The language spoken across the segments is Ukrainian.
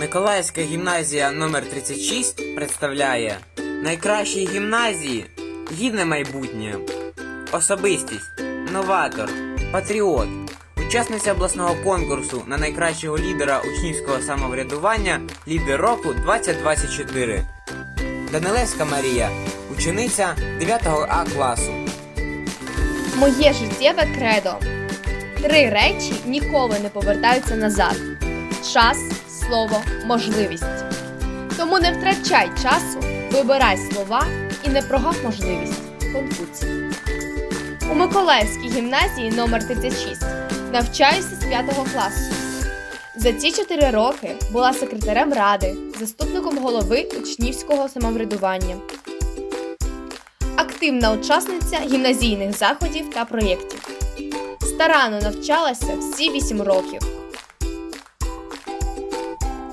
Миколаївська гімназія номер 36 представляє найкращі гімназії, гідне майбутнє, особистість, новатор, патріот, учасниця обласного конкурсу на найкращого лідера учнівського самоврядування Лідер року 2024. Данилевська Марія, учениця 9 А класу. Моє життєве кредо. Три речі ніколи не повертаються назад: час, слово, можливість. Тому не втрачай часу, вибирай слова і не прогав можливість. Конфуцій. У Миколаївській гімназії номер 36 навчаюся з 5 класу. За ці 4 роки була секретарем ради, заступником голови учнівського самоврядування активна учасниця гімназійних заходів та проєктів. Старанно навчалася всі 8 років.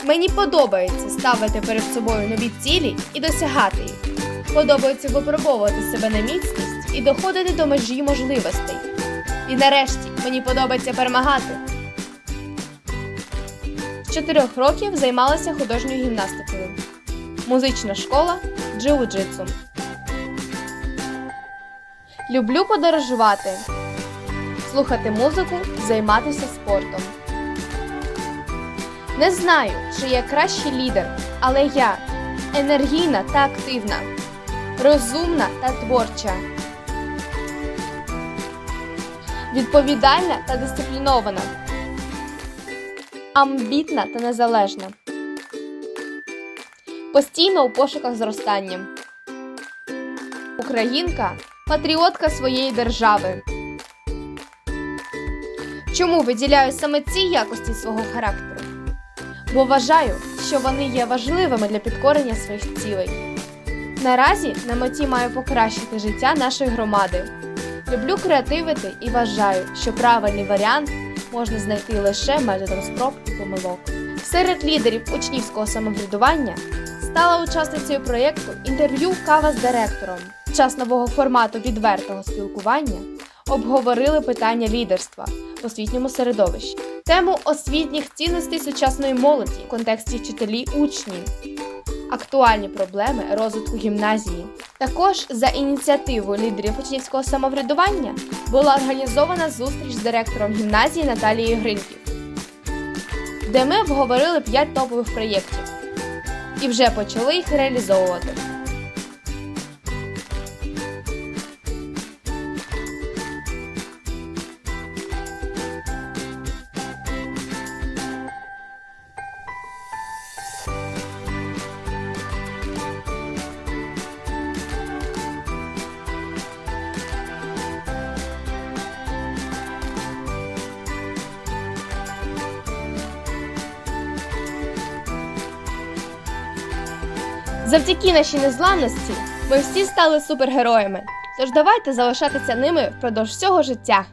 Мені подобається ставити перед собою нові цілі і досягати їх. Подобається випробовувати себе на міцність і доходити до межі можливостей. І нарешті мені подобається перемагати. З 4 років займалася художньою гімнастикою. Музична школа джиу-джитсу. Люблю подорожувати, слухати музику, займатися спортом. Не знаю, чи я кращий лідер, але я енергійна та активна, розумна та творча, відповідальна та дисциплінована, амбітна та незалежна, постійно у пошуках зростання. Українка патріотка своєї держави. Чому виділяю саме ці якості свого характеру? Бо вважаю, що вони є важливими для підкорення своїх цілей. Наразі на меті маю покращити життя нашої громади. Люблю креативити і вважаю, що правильний варіант можна знайти лише методом спроб і помилок. Серед лідерів учнівського самоврядування стала учасницею проєкту інтерв'ю Кава з директором. Під час нового формату відвертого спілкування обговорили питання лідерства в освітньому середовищі, тему освітніх цінностей сучасної молоді в контексті вчителі учні, актуальні проблеми розвитку гімназії. Також за ініціативою лідерів учнівського самоврядування була організована зустріч з директором гімназії Наталією Гриньків, де ми обговорили 5 топових проєктів і вже почали їх реалізовувати. Завдяки нашій незламності ми всі стали супергероями. Тож давайте залишатися ними впродовж всього життя.